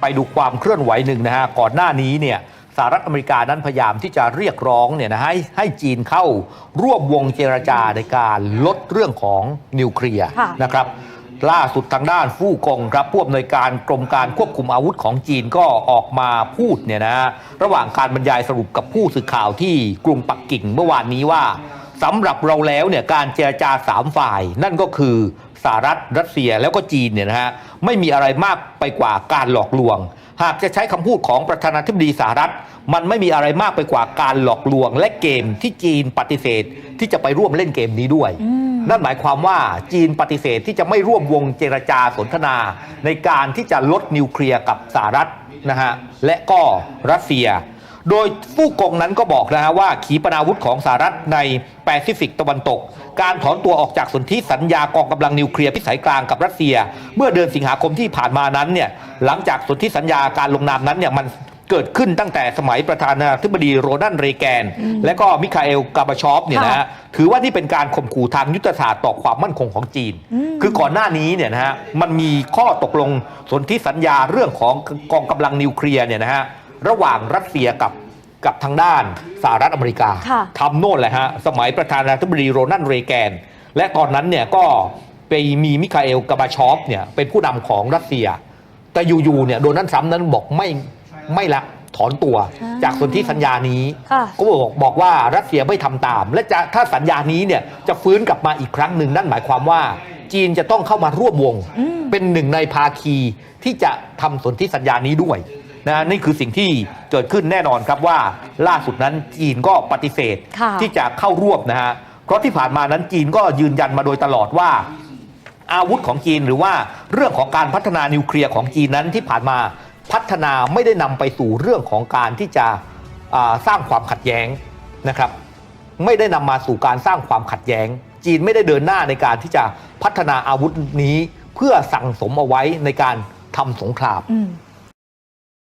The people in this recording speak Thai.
ไปดูความเคลื่อนไหวหนึ่งนะฮะก่อนหน้านี้เนี่ยสหรัฐอเมริกานั้นพยายามที่จะเรียกร้องเนี่ยนะให้ให้จีนเข้าร่วมวงเจรจาในการลดเรื่องของนิวเคลียร์ค่ะนะครับล่าสุดทางด้านฟู่กงครับผู้อำนวยการกรมการควบคุมอาวุธของจีนก็ออกมาพูดเนี่ยนะฮะระหว่างการบรรยายสรุปกับผู้สื่อข่าวที่กรุงปักกิ่งเมื่อวานนี้ว่า สำหรับเราแล้วเนี่ยการเจรจาสามฝ่าย นั่นก็คือสหรัฐรัสเซียแล้วก็จีนเนี่ยนะฮะไม่มีอะไรมากไปกว่าการหลอกลวง หากจะใช้คำพูดของประธานาธิบดีสหรัฐ มันไม่มีอะไรมากไปกว่าการหลอกลวง และเกมที่จีนปฏิเสธที่จะไปร่วมเล่นเกมนี้ด้วย นั่นหมายความว่าจีนปฏิเสธที่จะไม่ร่วมวงเจรจาสนทนา ในการที่จะลดนิวเคลียร์กับสหรัฐนะฮะและก็รัสเซีย โดยผู้กงนั้นก็บอกนะฮะว่าขีปนาวุธของสหรัฐในแปซิฟิกตะวันตก การถอนตัวออกจากสนธิสัญญากองกำลังนิวเคลียร์พิสัยกลางกับรัสเซีย เมื่อเดือนสิงหาคมที่ผ่านมานั้นเนี่ยหลังจากสนธิสัญญาการลงนามนั้นเนี่ยมันเกิดขึ้นตั้งแต่สมัยประธานาธิบดีโรนัลด์เรแกน และก็มิคาเอลกาบาชอฟเนี่ยนะฮะถือว่านี่เป็นการข่มขู่ทางยุทธศาสตร์ต่อความมั่นคงของจีน คือก่อนหน้านี้เนี่ยนะฮะมันมีข้อตกลงสนธิสัญญาเรื่องของกองกำลังนิวเคลียร์เนี่ยนะฮะ ระหว่างรัสเซียกับกับทางด้านสหรัฐอเมริกาค่ะทำโน่นแหละฮะสมัยประธานาธิบดีโรนัลด์เรแกน และตอนนั้นเนี่ยก็ไปมีมิคาเอลกาบาชอฟเนี่ยเป็นผู้นำของรัสเซีย แต่อยู่ๆเนี่ยโดนัลด์ทรัมป์นั้นบอกไม่ไม่ละถอนตัวอ่าจากสนธิสัญญานี้ค่ะก็บอกบอกว่ารัสเซียไม่ทำตาม และจะถ้าสัญญานี้เนี่ยจะฟื้นกลับมาอีกครั้งหนึ่งนั่นหมายความว่า จีนจะต้องเข้ามาร่วมวงอืมเป็นหนึ่งในภาคีที่จะทำสนธิสัญญานี้ด้วย นะนี่คือสิ่งที่เกิดขึ้นแน่นอนครับว่าล่าสุดนั้นจีนก็ปฏิเสธค่ะที่จะเข้าร่วมนะฮะเพราะที่ผ่านมานั้นจีนก็ยืนยันมาโดยตลอดว่า อาวุธของจีนหรือว่าเรื่องของการพัฒนานิวเคลียร์ของจีนนั้นที่ผ่านมาพัฒนาไม่ได้นำไปสู่เรื่องของการที่จะอ่าสร้างความขัดแย้งนะครับ ไม่ได้นำมาสู่การสร้างความขัดแย้ง จีนไม่ได้เดินหน้าในการที่จะพัฒนาอาวุธนี้เพื่อสั่งสมเอาไว้ในการทำสงครามอืม